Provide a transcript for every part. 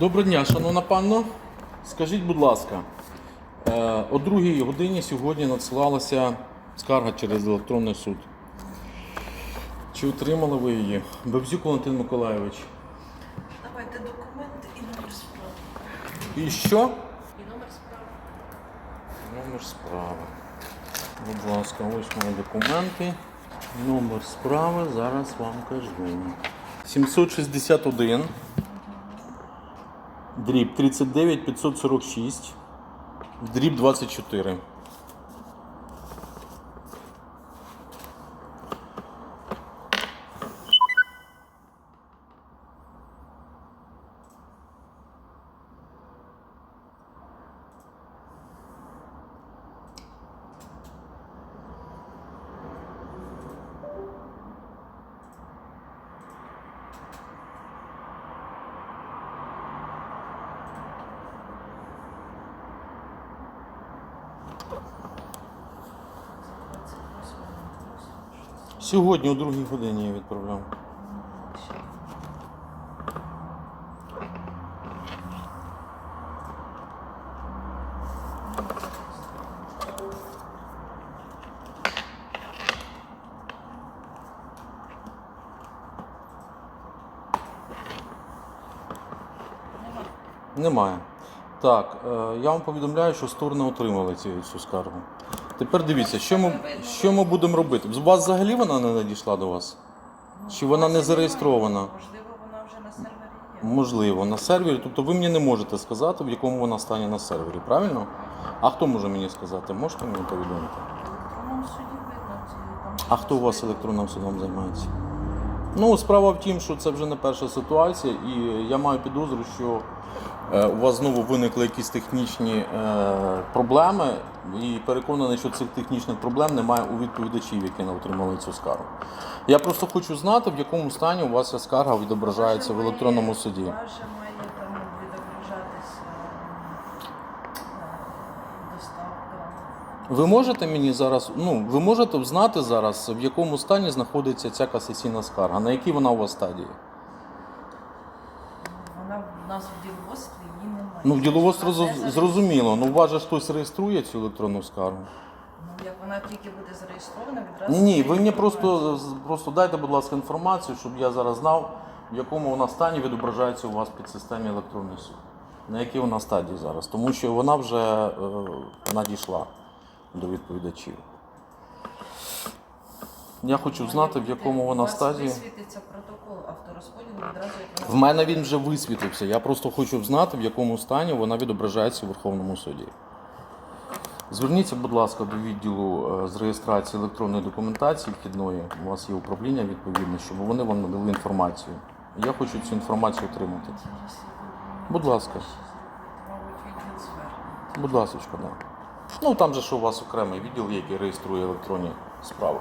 Доброго дня, шановна панно. Скажіть, будь ласка, е, о другій годині сьогодні надсилалася скарга через електронний суд. Чи отримали ви її? Бевзюк Валентин Миколайович. Давайте документи і номер справи. І що? І номер справи. Номер справи. Будь ласка, ось мої документи. Номер справи зараз вам кажу. 761. Дріб 39 546. Дріб 24. Сьогодні о другій годині я відправляв. Немає. Так, е, я вам повідомляю, що сторони отримали цю, цю скаргу. Тепер дивіться, що ми, що ми будемо робити. З вас взагалі вона не надійшла до вас? Чи вона не зареєстрована? Можливо, вона вже на сервері є. Можливо, на сервері. Тобто ви мені не можете сказати, в якому вона стані на сервері, правильно? А хто може мені сказати? Можете мені повідомити? В електронному суді видно. А хто у вас електронним судом займається? Ну, справа в тім, що це вже не перша ситуація, і я маю підозру, що у вас знову виникли якісь технічні е, проблеми, і переконаний, що цих технічних проблем немає у відповідачів, які не отримали цю скаргу. Я просто хочу знати, в якому стані у вас ця скарга відображається в електронному суді. Е. Ви можете мені зараз, ну, ви можете знати зараз, в якому стані знаходиться ця касаційна скарга, на якій вона у вас стадії? Вона в нас в діловодстві її немає. Ну, в діловодство зроз- зрозуміло. Ну, у вас же ж хтось реєструє цю електронну скаргу. Ну, як вона тільки буде зареєстрована, відразу. Ні, ні, ви мені просто, просто дайте, будь ласка, інформацію, щоб я зараз знав, в якому вона стані відображається у вас під системі електронний суд. На якій вона стадії зараз. Тому що вона вже е, надійшла до відповідачів. Я хочу знати, в якому вона стадії. висвітиться протокол авторозподілу відразу, як В мене він вже висвітився. Я просто хочу знати, в якому стані вона відображається у Верховному суді. Зверніться, будь ласка, до відділу е, з реєстрації електронної документації вхідної. У вас є управління відповідне, щоб вони вам надали інформацію. Я хочу цю інформацію отримати. Будь ласка. Будь ласка, да. Ну там же ж у вас окремий відділ, який реєструє електронні справи.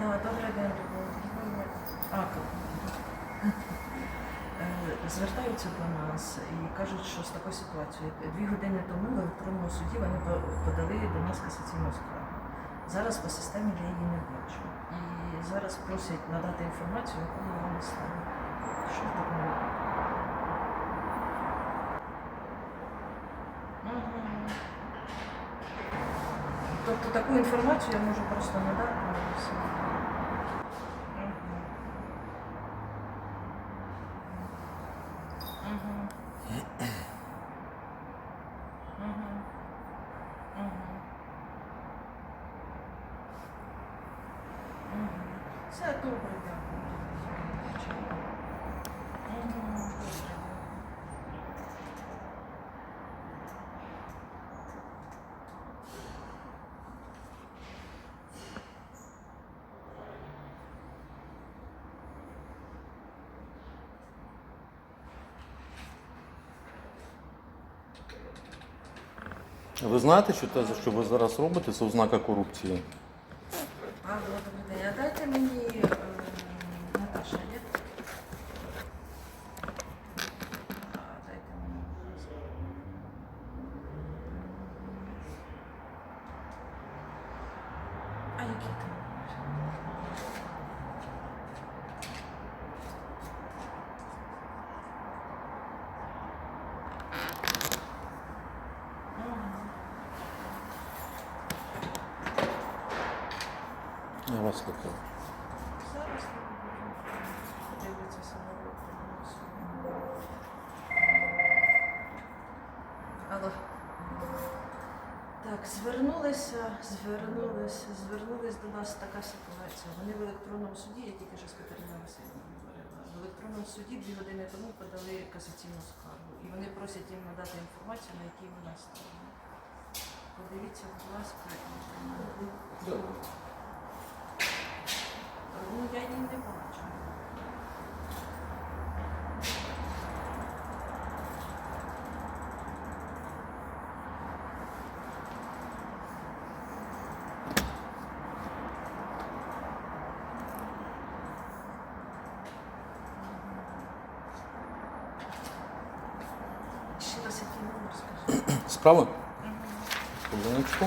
Да, добрий день. Е, Звертаються до нас і кажуть, що з такою ситуацією. Дві години тому в електронному суді вони подали до нас касаційну скаргу. Зараз по системі я її не бачу. І зараз просять надати інформацію, яку ми вам ставимо. Що в такому? Тобто таку інформацію я можу просто надати. Все добре, дякую. Ви знаєте, що те, за що ви зараз робите, це ознака корупції. А, добрий день. А дайте мені е, Наташа, є? А, дайте мені. будь ласка. А які там? Мгм. Я вас. Зараз дивиться самого. Алло. Так, звернулися, звернулися, звернулись до нас така ситуація. Вони в електронному суді, я тільки що з Катериною Васильівною говорила, в електронному суді дві години тому подали касаційну скаргу. І вони просять їм надати інформацію, на якій вона стала. Подивіться, будь ласка, ну я її не бачу. Ще раз який номер скажи. Справа? Хвилиночку.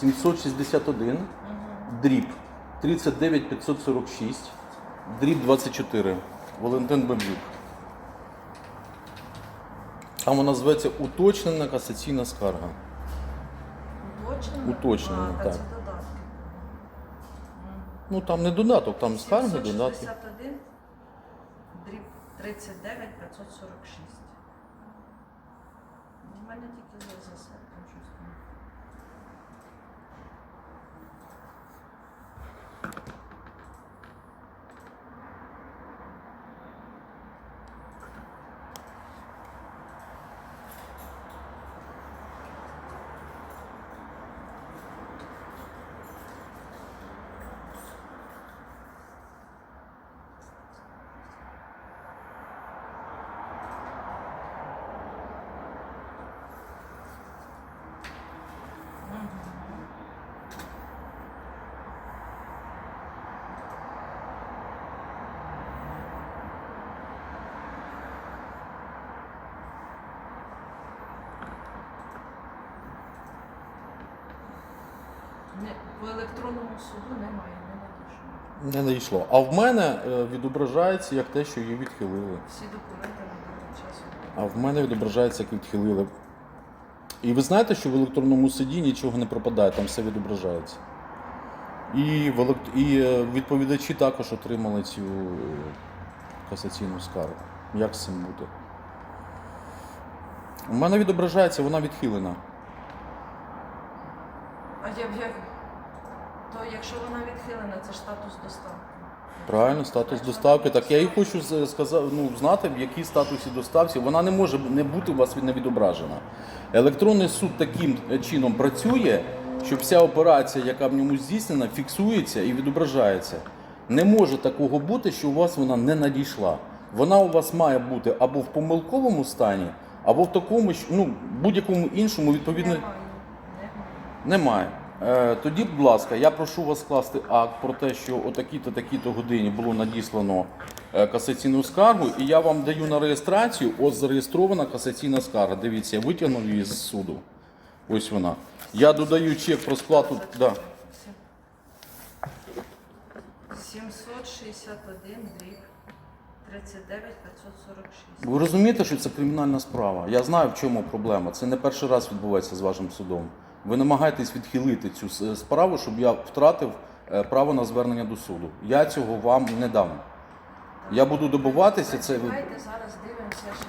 761, дріб 39546, дріб 24. Валентин Бабюк. Там вона зветься уточнена касаційна скарга. Уточнено? Уточнено, а, так. Це додатки. Ну там не додаток, там скарги, додатки. 761, дріб 39, 546. У мене тільки за серпень щось там. Не, по електронному суду немає, не надійшло. Не надійшло. А в мене е, відображається як те, що її відхилили. Всі документи на даний час. А в мене відображається, як відхилили. І ви знаєте, що в електронному суді нічого не пропадає, там все відображається. І, в елект... і е, відповідачі також отримали цю е, касаційну скаргу. Як з цим бути? У мене відображається, вона відхилена. А я, я, то якщо вона відхилена, це ж статус доставки. Правильно, статус доставки. Так я і хочу з- сказати, ну, знати, в якій статусі доставці. Вона не може не бути у вас не відображена. Електронний суд таким чином працює, що вся операція, яка в ньому здійснена, фіксується і відображається. Не може такого бути, що у вас вона не надійшла. Вона у вас має бути або в помилковому стані, або в такому, що- ну, будь-якому іншому відповідно Немає. Немає. немає. Е, Тоді, будь ласка, я прошу вас скласти акт про те, що о такій-то такій-то годині було надіслано е, касаційну скаргу, і я вам даю на реєстрацію. Ось зареєстрована касаційна скарга. Дивіться, я витягнув її з суду. Ось вона. Я додаю чек про сплату. Да. 761 дріб 39 546. Ви розумієте, що це кримінальна справа? Я знаю, в чому проблема. Це не перший раз відбувається з вашим судом. Ви намагаєтесь відхилити цю справу, щоб я втратив е, право на звернення до суду. Я цього вам не дам. Я буду добиватися це Давайте зараз дивимося, що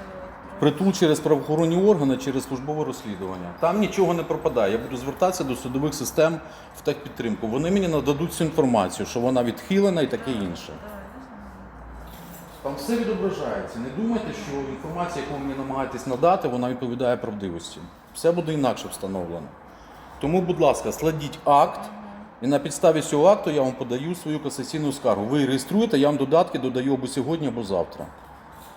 притул через правоохоронні органи, через службове розслідування. Там нічого не пропадає. Я буду звертатися до судових систем в техпідтримку. Вони мені нададуть цю інформацію, що вона відхилена і таке інше. Там все відображається. Не думайте, що інформація, яку ви мені намагаєтесь надати, вона відповідає правдивості. Все буде інакше встановлено. Тому, будь ласка, складіть акт, і на підставі цього акту я вам подаю свою касаційну скаргу. Ви реєструєте, я вам додатки додаю або сьогодні, або завтра.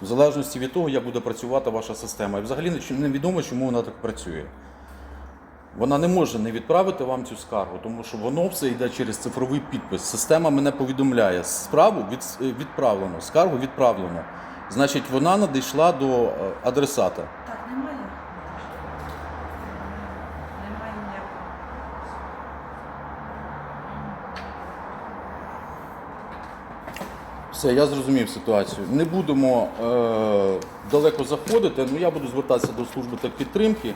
В залежності від того, як буде працювати ваша система. І взагалі невідомо, чому вона так працює. Вона не може не відправити вам цю скаргу, тому що воно все йде через цифровий підпис. Система мене повідомляє, справу від, відправлено, скаргу відправлено. Значить, вона надійшла до е, адресата. Так, немає. Немає ніякого. Все, я зрозумів ситуацію. Не будемо е, далеко заходити, ну я буду звертатися до служби техпідтримки.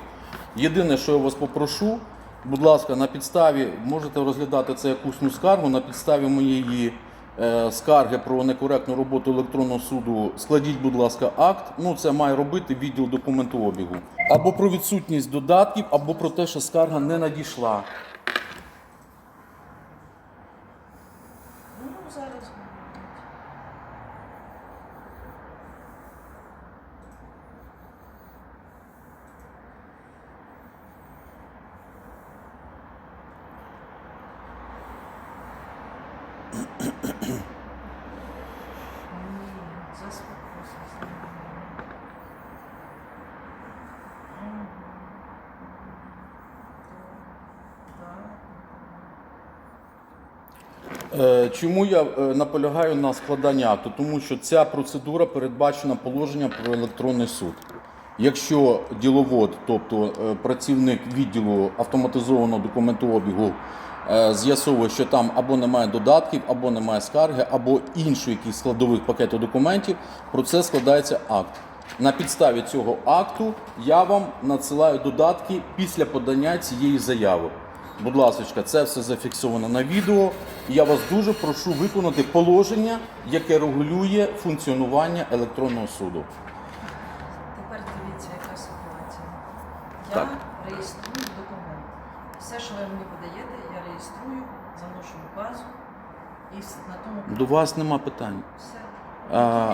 Єдине, що я вас попрошу, будь ласка, на підставі можете розглядати це як усну скаргу, на підставі моєї е, скарги про некоректну роботу електронного суду складіть, будь ласка, акт. Ну, це має робити відділ документообігу. Або про відсутність додатків, або про те, що скарга не надійшла. Ну, зараз. будемо. Ні, заспокойся. Мгм. Так. Е, Чому я е, наполягаю на складанні акту? Тому що ця процедура передбачена положенням про електронний суд. Якщо діловод, тобто е, працівник відділу автоматизованого документообігу, е, з'ясовує, що там або немає додатків, або немає скарги, або інших якихось складових пакету документів, про це складається акт. На підставі цього акту я вам надсилаю додатки після подання цієї заяви. Будь ласка, це все зафіксовано на відео. Я вас дуже прошу виконати положення, яке регулює функціонування електронного суду. Тепер дивіться, яка ситуація. Я Так. реєструю документи. Все, що ви мені подаєте, я реєструю, заношу в базу і с- на тому До вас нема питань.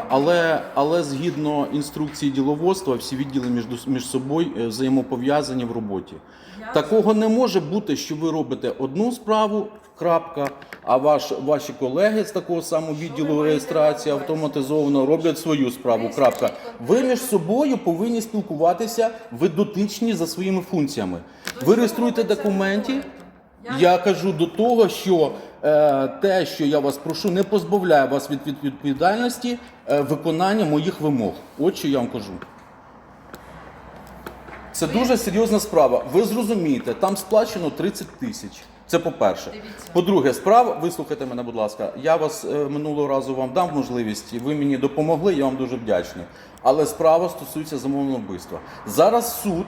Але, але згідно інструкції діловодства, всі відділи між, між собою е, взаємопов'язані в роботі. Я Такого не може бути, що ви робите одну справу, крапка, а ваш, ваші колеги з такого самого відділу реєстрації автоматизовано роблять свою справу. Крапка. Ви між собою повинні спілкуватися, ви дотичні за своїми функціями. Ви реєструєте документи. Я кажу до того, що е, те, що я вас прошу, не позбавляє вас від, від відповідальності е, виконання моїх вимог. От що я вам кажу. Це дуже серйозна справа. Ви зрозумієте, там сплачено 30 тисяч. Це по-перше. Дивіться. По-друге, справа, вислухайте мене, будь ласка. Я вас е, минулого разу вам дав можливість, і ви мені допомогли, я вам дуже вдячний. Але справа стосується замовного вбивства. Зараз суд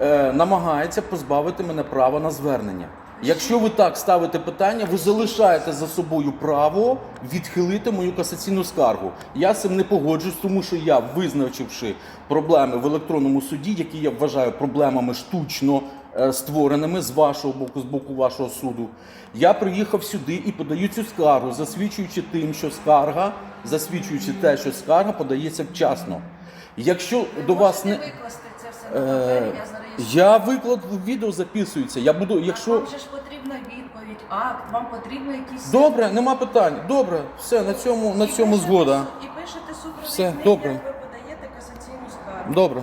е, намагається позбавити мене права на звернення. Якщо ви так ставите питання, ви залишаєте за собою право відхилити мою касаційну скаргу. Я з цим не погоджуюсь, тому що я, визначивши проблеми в електронному суді, які я вважаю проблемами штучно е, створеними з вашого боку, з боку вашого суду, я приїхав сюди і подаю цю скаргу, засвідчуючи тим, що скарга, засвідчуючи те, що скарга подається вчасно. Якщо Ви до вас не викласти це все на Е, папері, я. Я викладу відео записується. Я буду, якщо Вам же ж потрібна відповідь, акт, вам потрібно якісь... добре, нема питань. Добре, все на цьому на І цьому пишете згода. І пишете супровідник, Все, добре. як ви подаєте касаційну скаргу. Добре.